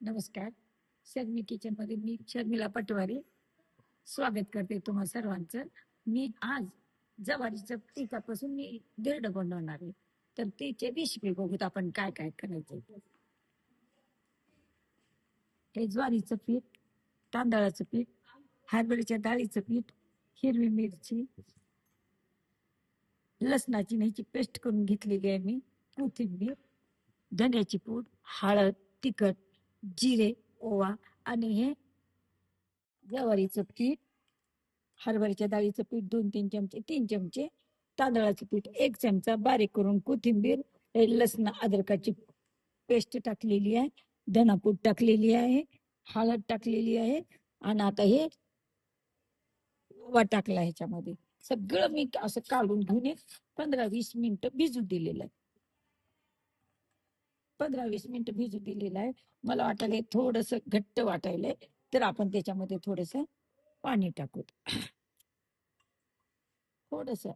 नमस्कार. शर्मी किचनमध्ये मी शर्मिला पटवारी. स्वागत करते तुम्हा सर्वांचं. मी आज जवारीच्या पिठापासून मी दीड बनवणार आहे. तर तिचे रेसिपी बघूत आपण काय काय करायचं हे ज्वारीचं पीठ तांदळाचं पीठ हरभऱ्याच्या डाळीचं पीठ हिरवी मिरची लसणाची ह्याची पेस्ट करून घेतलेली आहे मी. कोथिंबीर धन्याची पूड हळद तिखट जिरे ओवा आणि हे जवारीचं पीठ हरभऱ्याच्या डाळीचं पीठ दोन तीन चमचे तीन चमचे तांदळाचं पीठ एक चमचा बारीक करून कोथिंबीर हे लसण अद्रकाची पेस्ट टाकलेली आहे धनापूट टाकलेली आहे हळद टाकलेली आहे आणि आता हे ओवा टाकला ह्याच्यामध्ये. सगळं मी असं काढून घेऊन एक पंधरा वीस मिनिटं भिजू दिलेलं आहे. पंधरा वीस मिनिटं भिजू दिलेलं आहे. मला वाटायला हे थोडस घट्ट वाटायलंय. तर आपण त्याच्यामध्ये थोडस पाणी टाकू थोडस.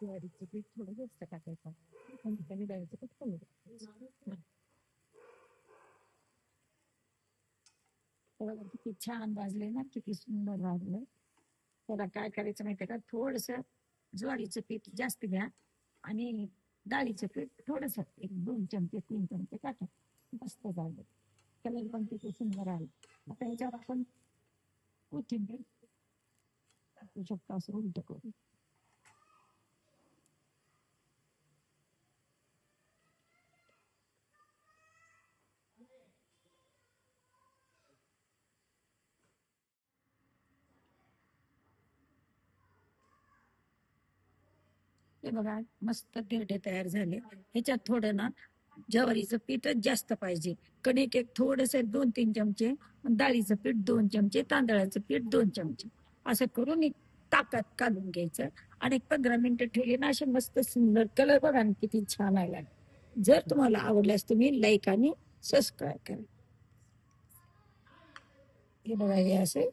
ज्वारीचं पीठ थोडं जास्त टाकायचं आणि कमी डाळीचं पीठ कमी टाकायचं. किती छान भाजले ना किती सुंदर भाजले त्याला काय करायचं माहितीये का थोडस ज्वारीचं पीठ जास्त घ्या आणि डाळीचं पीठ थोडस एक दोन चमचे तीन चमचे टाका मस्त झालं कलर पण किती सुंदर आलं आता याच्यावर आपण कोथिंबीर टाकू शकतो असं उलट करून हे बघा मस्त धिरडे तयार झाले. ह्याच्यात थोडं ना ज्वारीचं पीठच जास्त पाहिजे. कणिक एक थोडस दोन तीन चमचे डाळीचं पीठ दोन चमचे तांदळाचं पीठ दोन चमचे. असं करून एक ताकात काढून घ्यायचं. आणि एक पंधरा मिनिटं ठेवली ना असे मस्त सुंदर कलर बघा आणि किती छान आला जर तुम्हाला आवडल्यास तुम्ही लाईक आणि सबस्क्राईब करा. हे बघा हे असे